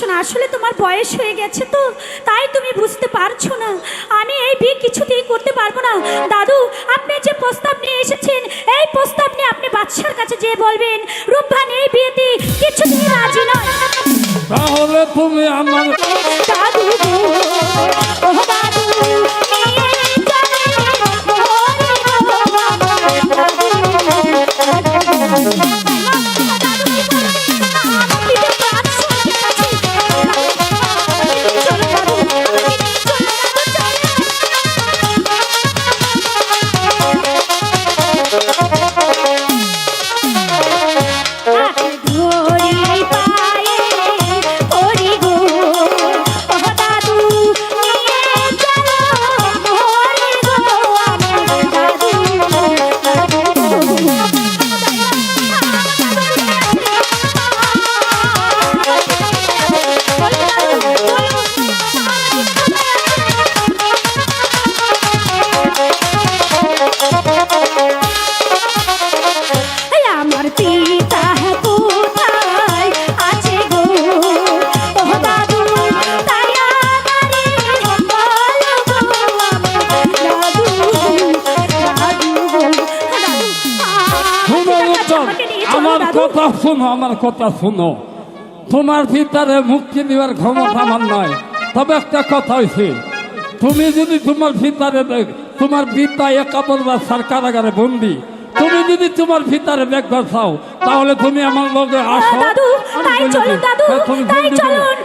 তুমি পারছ না? আসলে তোমার বয়স হয়ে গেছে তো তাই তুমি বুঝতে পারছ না। আমি এই বিয়ে কিছুতেই করতে পারব না। দাদু আপনি যে প্রস্তাব নিয়ে এসেছেন এই প্রস্তাব নিয়ে আপনি বাদশার কাছে যেয়ে বলবেন রূপবান এই বিয়েতে কিছুতেই রাজি নয়। তাহলে তুমি আমার দাদু ও দাদু, নিয়ে আমার কথা শুনো আমার কথা শুনো। তোমার পিতারে মুক্তি দেওয়ার ক্ষমতা আমার নয়। তবে একটা কথা হয়েছে তুমি যদি তোমার পিতারে দেখ- তোমার পিতা একাবর বাসার কারাগারে বন্দি তুমি যদি তোমার ভিতরে দেখবার চাও তাহলে তুমি আমার লগে আসো। দাদু তাই চলুন দাদু তুমি তাই। চলুন।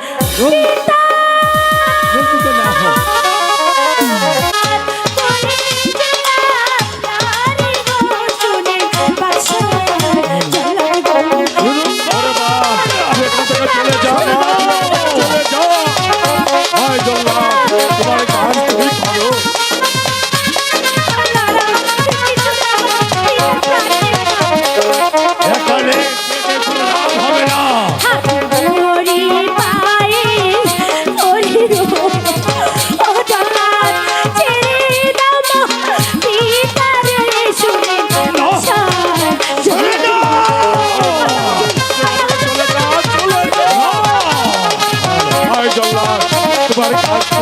তোমার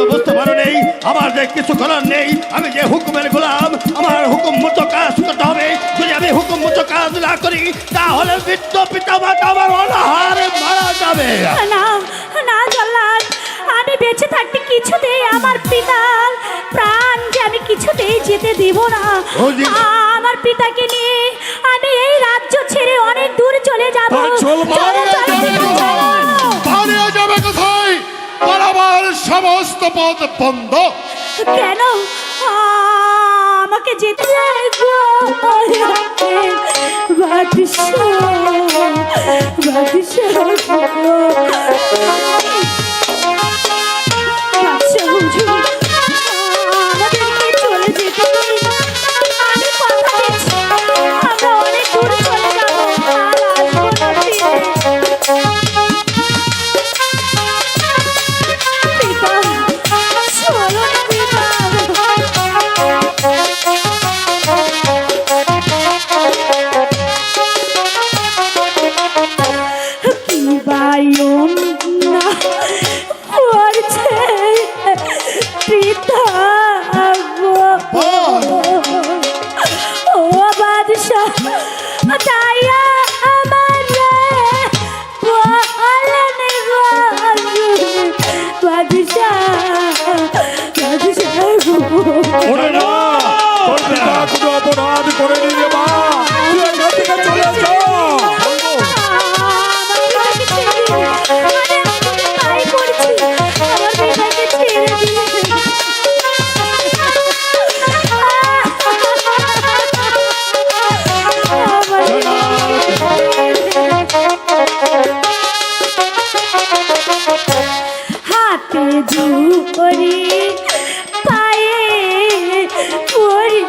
এখনও বুঝতে পারো নেই আমার যে কিছু করার নেই আমি যে হুকুমের গোলাম আমার হুকুম মতো কাজ করতে হবে। যদি আমি হুকুম মতো কাজ না করি তাহলে বৃদ্ধ পিতা মাতা আমার অনাহারে মারা যাবে। না না জল্লাদ আমি বেঁচে থাকতে কিছুতেই আমার পিতার প্রাণ যে আমি কিছুতেই যেতে দেব না। আমার পিতাকে নিয়ে আমি এই রাজ্য ছেড়ে অনেক দূর চলে যাব। সমস্ত পথ বন্ধ। কেন? আমাকে যেতে বাদশাহ বাদশাহ ও বাদশাহ তাইয়া পরি পায়ে পরি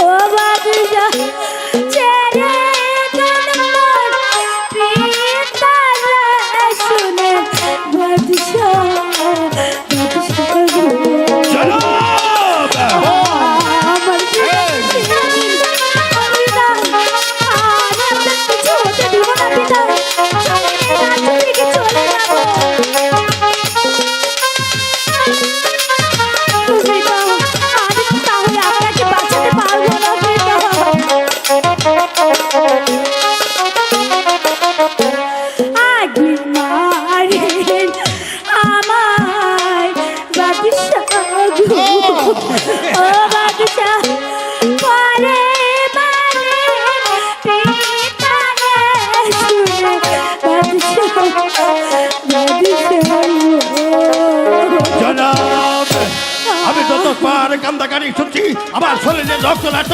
ও বাবু আমার কান্দাকানি শুনছি আমার শরীরে রক্ত